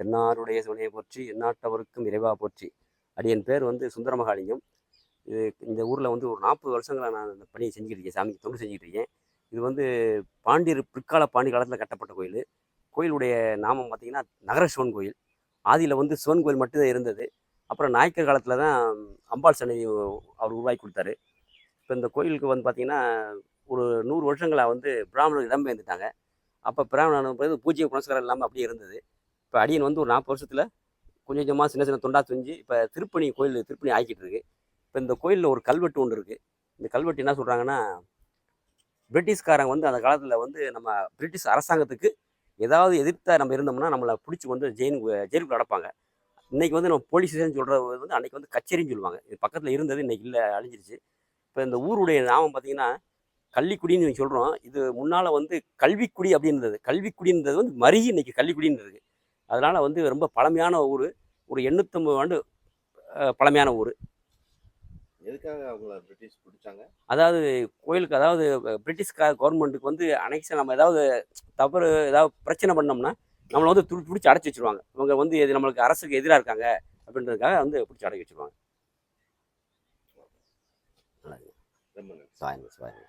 தென்னாருடைய சிவனையை போற்றி எந்நாட்டவருக்கும் இறைவா போற்றி. அடியன் பேர் வந்து சுந்தரமகாலிங்கம். இது இந்த ஊரில் வந்து ஒரு நாற்பது வருஷங்களாக நான் இந்த பணியை செஞ்சுக்கிட்டு இருக்கேன் சாமிக்கு தொண்டு செஞ்சுக்கிட்டு இருக்கேன். இது வந்து பாண்டியர் பிற்கால பாண்டி காலத்தில் கட்டப்பட்ட கோயில். கோயிலுடைய நாமம் பார்த்திங்கன்னா நகர சிவன் கோயில். ஆதியில் வந்து சிவன் கோயில் மட்டும்தான் இருந்தது. அப்புறம் நாயக்கர் காலத்தில் தான் அம்பாள் சன்னதி அவர் உருவாக்கி கொடுத்தாரு. இப்போ இந்த கோயிலுக்கு வந்து பார்த்திங்கன்னா ஒரு நூறு வருஷங்களாக வந்து பிராமணர் இடம்பெயர்ந்துட்டாங்க அப்போ பிராமணன் பூஜை புனஸ்காரம் இல்லாமல் அப்படியே இருந்தது. இப்போ அடியன் வந்து ஒரு நாற்பது வருஷத்தில் கொஞ்சம் கொஞ்சமாக சின்ன சின்ன தொண்டா செஞ்சு இப்போ திருப்பணி கோயில் திருப்பணி ஆக்கிட்டு இருக்கு. இப்போ இந்த கோயிலில் ஒரு கல்வெட்டு ஒன்று இருக்குது இந்த கல்வெட்டு என்ன சொல்கிறாங்கன்னா பிரிட்டிஷ்காரங்க வந்து அந்த காலத்தில் வந்து நம்ம பிரிட்டிஷ் அரசாங்கத்துக்கு ஏதாவது எதிர்த்தா நம்ம இருந்தோம்னா நம்மளை பிடிச்சி வந்து ஜெயின் ஜெயிலுக்குள்ள அடைப்பாங்க. இன்றைக்கி வந்து நம்ம போலீஸ் ஸ்டேஷன் சொல்கிறது வந்து அன்றைக்கி வந்து கச்சேரின்னு சொல்லுவாங்க. இது பக்கத்தில் இருந்தது இன்றைக்கி இல்லை அழிஞ்சிருச்சு. இப்போ இந்த ஊருடைய நாமம் பார்த்தீங்கன்னா கள்ளிக்குடின்னு சொல்கிறோம் இது முன்னால் வந்து கல்விக்குடி அப்படின்றது. கல்விக்குடின்றது வந்து மருகி இன்றைக்கி கள்ளிக்குடின்னு அதனால் வந்து ரொம்ப பழமையான ஊர். ஒரு எண்ணூற்றம்பது ஆண்டு பழமையான ஊர். எதுக்காக அவங்கள பிரிட்டிஷ் பிடிச்சாங்க? அதாவது கோயிலுக்கு அதாவது பிரிட்டிஷ் கவர்மெண்ட்டுக்கு வந்து அனைக்ஷன் நம்ம ஏதாவது தவறு ஏதாவது பிரச்சனை பண்ணோம்னா நம்மளை வந்து துடி பிடிச்சி அடைச்சி வச்சிருவாங்க. இவங்க வந்து இது நம்மளுக்கு அரசுக்கு எதிராக இருக்காங்க அப்படின்றதுக்காக வந்து பிடிச்சி அடக்கி வச்சிருவாங்க. சாயங்க சாயங்க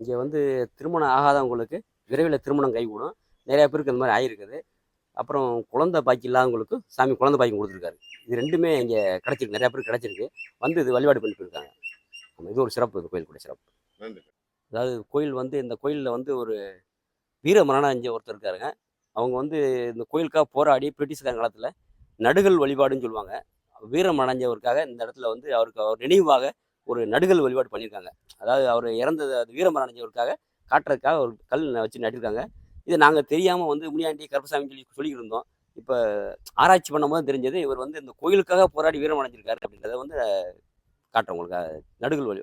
இங்கே வந்து திருமணம் ஆகாதவங்களுக்கு விரைவில் திருமணம் கைகூடும். நிறைய பேருக்கு இந்த மாதிரி ஆகிருக்குது அப்புறம் குழந்தை பாக்கி இல்லாதவங்களுக்கு சாமி குழந்தை பாக்கி கொடுத்துருக்காரு. இது ரெண்டுமே இங்கே கிடச்சிருக்கு. நிறைய பேருக்கு கிடச்சிருக்கு. வந்து இது வழிபாடு பண்ணிட்டு இருக்காங்க இது ஒரு சிறப்பு இந்த கோயிலுக்குடைய சிறப்பு. அதாவது கோயில் வந்து இந்த கோயிலில் வந்து ஒரு வீர மரணஞ்ச ஒருத்தர் இருக்காருங்க. அவங்க வந்து இந்த கோயிலுக்காக போராடி பிரிட்டிஷ்கார காலத்தில் நடுகள் வழிபாடுன்னு சொல்லுவாங்க. வீரம் அடைஞ்சவருக்காக இந்த இடத்துல வந்து அவருக்கு அவர் நினைவாக ஒரு நடுகள் வழிபாடு பண்ணியிருக்காங்க. அதாவது அவர் இறந்தது அது வீரமரணம் அடைஞ்சவருக்காக காட்டுறதுக்காக ஒரு கல் வச்சு நட்டிருக்காங்க. இதை நாங்கள் தெரியாமல் வந்து முனியாண்டி கருப்பசாமி சொல்லி சொல்லிக்கிட்டு இருந்தோம் இப்போ ஆராய்ச்சி பண்ணும்போது தெரிஞ்சது இவர் வந்து இந்த கோயிலுக்காக போராடி வீரம் அடைஞ்சிருக்காரு அப்படின்றத வந்து காட்டுறவங்களுக்காக நடுகள் வழி